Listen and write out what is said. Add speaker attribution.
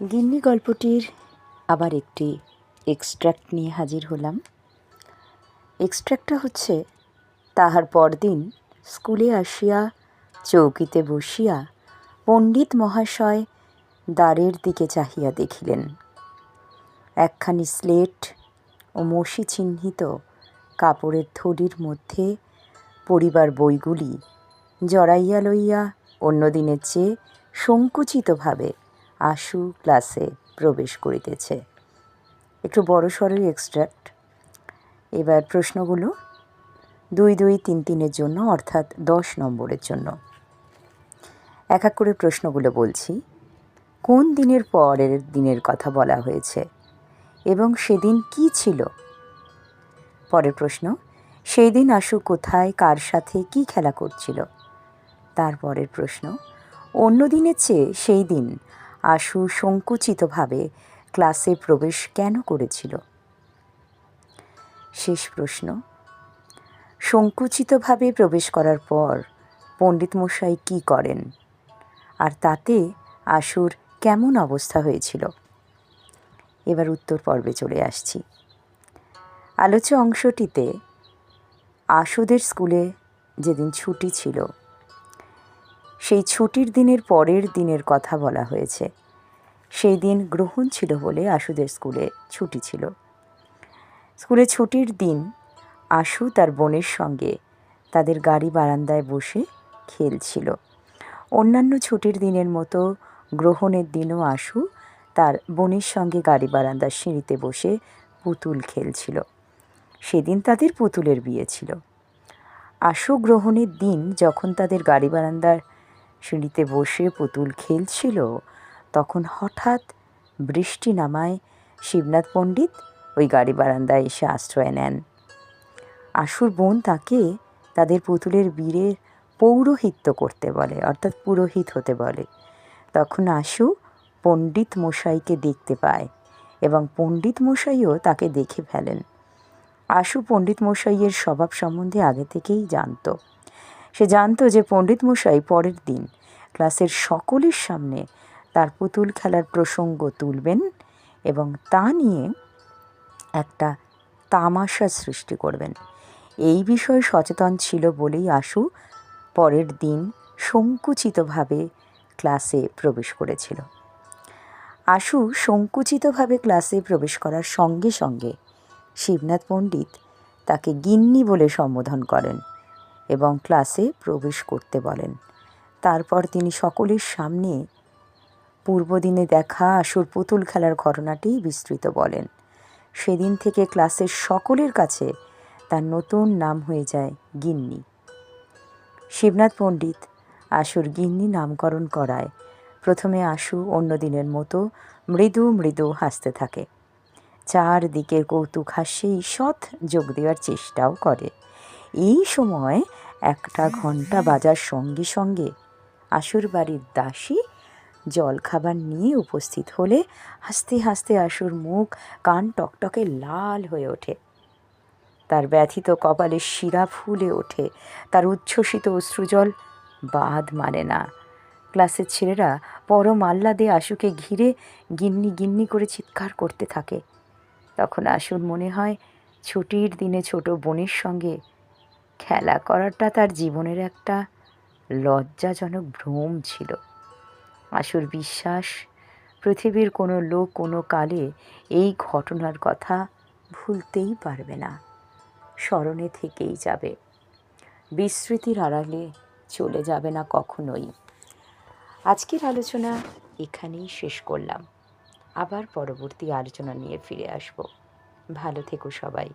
Speaker 1: গিন্নি গল্পটির আবার একটি এক্সট্র্যাক্ট নিয়ে হাজির হলাম। এক্সট্র্যাক্টটা হচ্ছে, তাহার পরদিন স্কুলে আসিয়া চৌকিতে বসিয়া পণ্ডিত মহাশয় দ্বারের দিকে চাহিয়া দেখিলেন। একখানি স্লেট ও মসি চিহ্নিত কাপড়ের থলির মধ্যে পরিবার বইগুলি জড়াইয়া লইয়া অন্য দিনের চেয়ে সংকুচিতভাবে আশু ক্লাসে প্রবেশ করিতেছে। একটু বড় সড়ই এক্সট্র্যাক্ট এবার প্রশ্নগুলো দুই দুই তিন তিনের জন্য, অর্থাৎ দশ নম্বরের জন্য। এক এক করে প্রশ্নগুলো বলছি। কোন দিনের পরের দিনের কথা বলা হয়েছে এবং সেদিন কি ছিল? পরের প্রশ্ন সেই দিন আশু কোথায়, কার সাথে, কি খেলা করছিল? তারপরের প্রশ্ন, অন্য দিনের চেয়ে সেই দিন আশু সংকুচিতভাবে ক্লাসে প্রবেশ কেন করেছিল? শেষ প্রশ্ন, সংকুচিতভাবে প্রবেশ করার পর পণ্ডিত মশাই কী করেন? আর তাতে আশুর কেমন অবস্থা হয়েছিল? এবার উত্তর পর্বে চলে আসছি। আলোচ্য অংশটিতে আশুদের স্কুলে যেদিন ছুটি ছিল সেই ছুটির দিনের পরের দিনের কথা বলা হয়েছে। সেই দিন গ্রহণ ছিল বলে আশুদের স্কুলে ছুটি ছিল। স্কুলে ছুটির দিন আশু তার বোনের সঙ্গে তাদের গাড়ি বারান্দায় বসে খেলছিল। অন্যান্য ছুটির দিনের মতো গ্রহণের দিনও আশু তার বোনের সঙ্গে গাড়ি বারান্দার সিঁড়িতে বসে পুতুল খেলছিল। সেদিন তাদের পুতুলের বিয়ে ছিল। আশু গ্রহণের দিন যখন তাদের গাড়ি বারান্দার সিঁড়িতে বসে পুতুল খেলছিল। তখন হঠাৎ বৃষ্টি নামায় শিবনাথ পণ্ডিত ওই গাড়ি বারান্দায় এসে আশ্রয় নেন। আশুর বোন তাকে তাদের পুতুলের বীরের পৌরোহিত্য করতে বলে, অর্থাৎ পুরোহিত হতে বলে। তখন আশু পণ্ডিত মশাইকে দেখতে পায় এবং পণ্ডিত মশাইও তাকে দেখে ফেলেন। আশু পণ্ডিত মশাইয়ের স্বভাব সম্বন্ধে আগে থেকেই জানত। সে জানতো যে পণ্ডিত মশাই পরের দিন ক্লাসের সকলের সামনে তার পুতুল খেলার প্রসঙ্গ তুলবেন এবং তা নিয়ে একটা তামাশা সৃষ্টি করবেন। এই বিষয়ে সচেতন ছিল বলেই আশু পরের দিন সংকুচিতভাবে ক্লাসে প্রবেশ করেছিল। আশু সংকুচিতভাবে ক্লাসে প্রবেশ করার সঙ্গে সঙ্গে শিবনাথ পণ্ডিত তাকে গিন্নি বলে সম্বোধন করেন এবং ক্লাসে প্রবেশ করতে বলেন। তারপর তিনি সকলের সামনে পূর্বদিনে দেখা আশুর পুতুল খেলার ঘটনাটি বিস্তৃত বলেন। সেদিন থেকে ক্লাসের সকলের কাছে তার নতুন নাম হয়ে যায় গিন্নি। শিবনাথ পণ্ডিত আশুর গিন্নি নামকরণ করায়। প্রথমে আশু অন্য দিনের মতো মৃদু মৃদু হাসতে থাকে। চারদিকের কৌতুক হাসে ঈষৎ যোগ দেওয়ার চেষ্টাও করে। এই সময় একটা ঘণ্টা বাজার সঙ্গে সঙ্গে আশুর বাড়ির দাসী জল খাবার নিয়ে উপস্থিত হলে হাসতে হাসতে আশুর মুখ, কান টকটকে লাল হয়ে ওঠে। তার ব্যথিত কপালে শিরা ফুলে ওঠে। তার উচ্ছ্বসিত অশ্রুজল বাদ মানে না। ক্লাসের ছেলেরা পরম আহ্লাদে আশুকে ঘিরে গিন্নি গিন্নি করে চিৎকার করতে থাকে। তখন আশুর মনে হয় ছুটির দিনে ছোট বোনের সঙ্গে খেলা করাটা তার জীবনের একটা লজ্জাজনক ভ্রম ছিল। আশুর বিশ্বাস, পৃথিবীর কোনো লোক কোনো কালে এই ঘটনার কথা ভুলতেই পারবে না। স্মরণে থেকেই যাবে। বিস্মৃতির আড়ালে চলে যাবে না কখনোই। আজকের আলোচনা এখানেই শেষ করলাম। আবার পরবর্তী আলোচনা নিয়ে ফিরে আসব। ভালো থেকো সবাই।